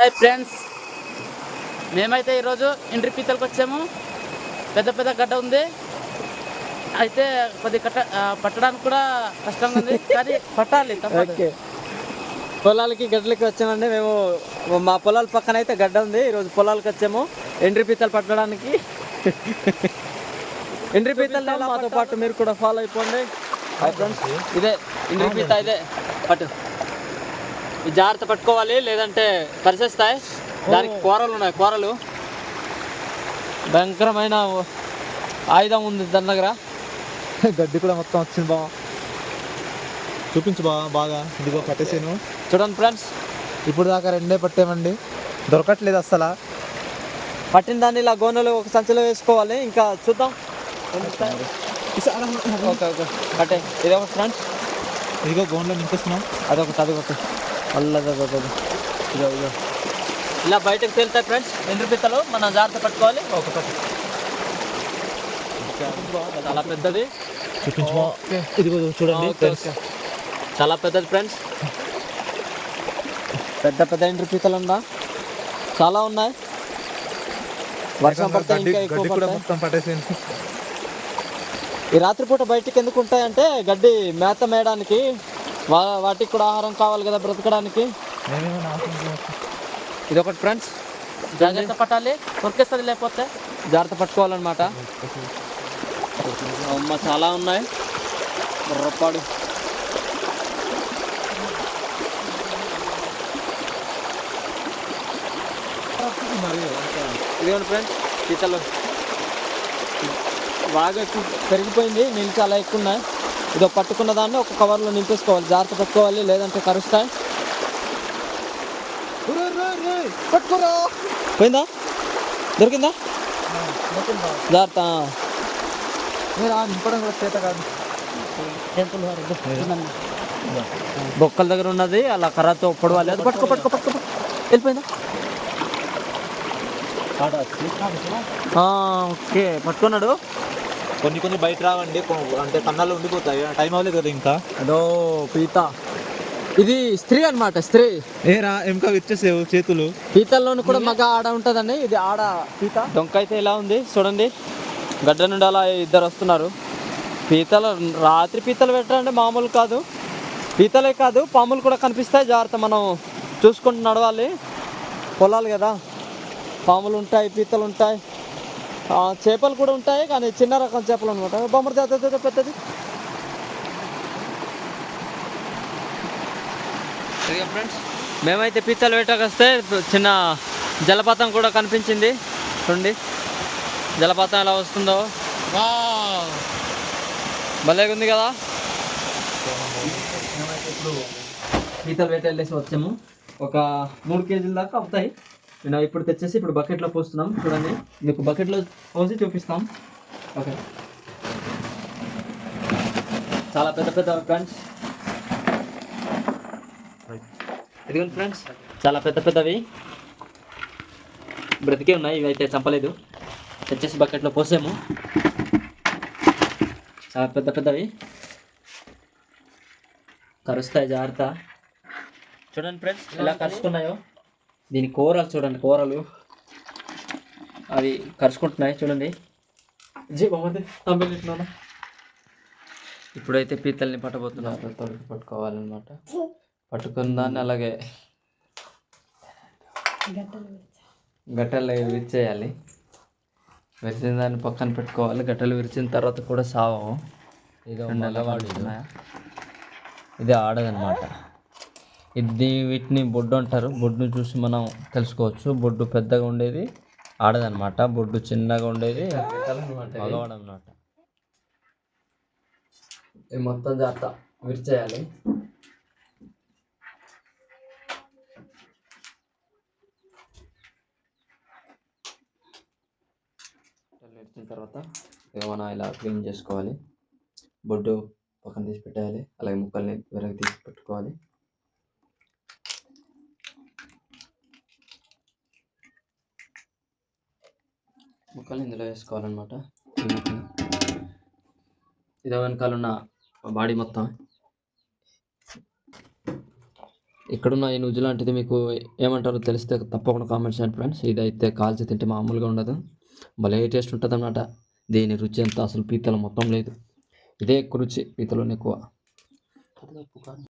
Hi friends మేమైతే ఈరోజు ఇండ్రి పీతలకు వచ్చాము. పెద్ద పెద్ద గడ్డ ఉంది. అయితే కొద్ది కట్ట పట్టడానికి కూడా కష్టంగా ఉంది. కానీ పట్టాలి. ఓకే. పొలాలకి గడ్డలకి వచ్చామండి. మేము మా పొలాల పక్కన అయితే గడ్డ ఉంది. ఈరోజు పొలాలకు వచ్చాము. ఎండ్రి పీతలు పట్టడానికి. ఎండ్రి పీతలు మాతో పాటు మీరు కూడా ఫాలో అయిపోండి. ఇదే ఎండ్రి పీత ఇదే. పట్టు. జాగ్రత్త పట్టుకోవాలి లేదంటే కరిసేస్తాయి దానికి కూరలు ఉన్నాయి కూరలు. భయంకరమైన ఆయుధం ఉంది దాని దగ్గర. గడ్డి కూడా మొత్తం వచ్చింది బావ. చూపించు బా బాగా. ఇదిగో పట్టేసాను. చూడండి ఫ్రెండ్స్ ఇప్పుడు దాకా రెండే పట్టామండి. దొరకట్లేదు అస్సలు. పట్టిన దాన్ని ఇలా గోనెలు ఒక సంచిలో వేసుకోవాలి. ఇంకా చూద్దాం. Okay okay. పట్టే. ఇది ఒక ఫ్రెండ్స్ ఇదిగో గోన్లో నింపిస్తున్నాం అదొకటి అదొకటి. ఇలా బయటకు తేలుతాయి ఫ్రెండ్స్ ఎండ్రు పిత్తలు మనం జాగ్రత్త పట్టుకోవాలి. ఒక పట్టు చాలా పెద్దది. చూపించు బా ఇదిగో చూడండి. చాలా పెద్దది ఫ్రెండ్స్ పెద్ద పెద్ద ఎండ్రు పీతలు ఉందా? చాలా ఉన్నాయి. వర్షం పడితే ఇంకా ఎక్కువ ఈ రాత్రిపూట బయటికి ఎందుకు ఉంటాయంటే గడ్డి మేత మేయడానికి వాటికి కూడా ఆహారం కావాలి కదా బ్రతకడానికి? ఇది ఒకటి ఫ్రెండ్స్. జాగ్రత్త పట్టాలి కొరికేస్తుంది లేకపోతే? జాగ్రత్త పట్టుకోవాలన్నమాట. అమ్మ చాలా ఉన్నాయి. బుర్రపాడు. ఇదిగోండి ఫ్రెండ్స్ పీతలు బాగా ఎక్కువ పెరిగిపోయింది నీళ్ళు చాలా ఎక్కువ ఉన్నాయి. ఇదో పట్టుకున్న దాన్ని ఒక కవర్లో నింపేసుకోవాలి. జాగ్రత్త పెట్టుకోవాలి లేదంటే కరుస్తాయి. పట్టుకోరా. పోయిందా? దొరికిందా? జాగ్రత్త. నింపడం కూడా చేత కాదు. బొక్కల దగ్గర ఉన్నది అలా కర్రతో పొడవాలి. అది పట్టుకో పట్టుకో పట్టుకో. వెళ్ళిపోయిందా? ఆ, ఓకే. పట్టుకున్నాడు. కొన్ని కొన్ని బయట రావండి. అంటే కన్నాలు ఉండిపోతాయి. టైం అవ్వలేదు కదా ఇంకా. అదో పీత. ఇది స్త్రీ అన్నమాట స్త్రీ. ఏ రా ఇంకా విచ్చేసేవు చేతులు? పీతల్లోనూ కూడా మగ ఆడ ఉంటుందండి. ఇది ఆడ పీత. డొంక అయితే ఇలా ఉంది? చూడండి. గడ్డ నుండి అలా ఇద్దరు వస్తున్నారు. పీతలు రాత్రి పీతలు పెట్టాలంటే మామూలు కాదు. పీతలే కాదు పాములు కూడా కనిపిస్తాయి. జాగ్రత్త మనం చూసుకుంటూ నడవాలి. పొలాలు కదా. పాములు ఉంటాయి పీతలు ఉంటాయి. చేపలు కూడా ఉంటాయి కానీ చిన్న రకం చేపలు అనమాట బొమ్మడి జాత పెద్దది మేమైతే పీతలు వేటకు వస్తే చిన్న జలపాతం కూడా కనిపించింది. చూడండి జలపాతం ఎలా వస్తుందో. భలేగా ఉంది కదా? పీతలు వేట వెళ్ళేసి వచ్చాము. ఒక మూడు కేజీల దాకా అవుతాయి. నేను ఇప్పుడు తెచ్చేసి ఇప్పుడు బకెట్లో పోస్తున్నాం. చూడండి. మీకు బకెట్లో పోసి చూపిస్తాం. ఓకే చాలా పెద్ద పెద్ద ఫ్రెండ్స్ ఇదిగోండి ఫ్రెండ్స్ చాలా పెద్ద పెద్దవి. బ్రతికే ఉన్నాయి ఇవి అయితే చంపలేదు. తెచ్చేసి బకెట్లో పోసాము. చాలా పెద్ద పెద్దవి. కరుస్తాయి జాగ్రత్త. చూడండి ఫ్రెండ్స్ ఎలా కరుస్తున్నాయో. దీని కూరలు చూడండి కూరలు. అవి కరుచుకుంటున్నాయి చూడండి. జీ బొమ్మది తమ్మిలిట్లోనా ఇప్పుడైతే పీతల్ని పట్టబోతున్నారు తొలగి పట్టుకోవాలన్నమాట. పట్టుకున్న దాన్ని అలాగే గట్టలు విరిచేయాలి. విరిచిన దాన్ని పక్కన పెట్టుకోవాలి. గట్టలు విరిచిన తర్వాత కూడా సావము. వాడుతున్నాయా ఇది. ఆడదనమాట ఇది వీటిని బొడ్డు అంటారు. బొడ్డును చూసి మనం తెలుసుకోవచ్చు. బొడ్డు పెద్దగా ఉండేది ఆడదనమాట బొడ్డు చిన్నగా ఉండేది మగవాడు అనమాట ఇది మొత్తం జాగ్రత్త విరిచేయాలి. విరిచిన తర్వాత ఇక మనం ఇలా క్లీన్ చేసుకోవాలి. బొడ్డు పక్కన తీసి పెట్టేయాలి. అలాగే ముక్కల్ని వెనక్కి తీసి పెట్టుకోవాలి. ముక్కలు ఇందులో వేసుకోవాలన్నమాట. ఈ ముక్కలు వెనకాల ఉన్న బాడీ మొత్తం. ఇక్కడున్న ఈ నుజ్జు లాంటిది మీకు ఏమంటారో తెలిస్తే తప్పకుండా కామెంట్ చేయండి ఫ్రెండ్స్ ఇదైతే కాల్చి తింటే మామూలుగా ఉండదు. భలే టేస్ట్ ఉంటుంది అన్నమాట దీని రుచి అంతా అసలు పీతల మొత్తం లేదు. ఇదే ఎక్కువ రుచి పీతలోనే ఎక్కువ.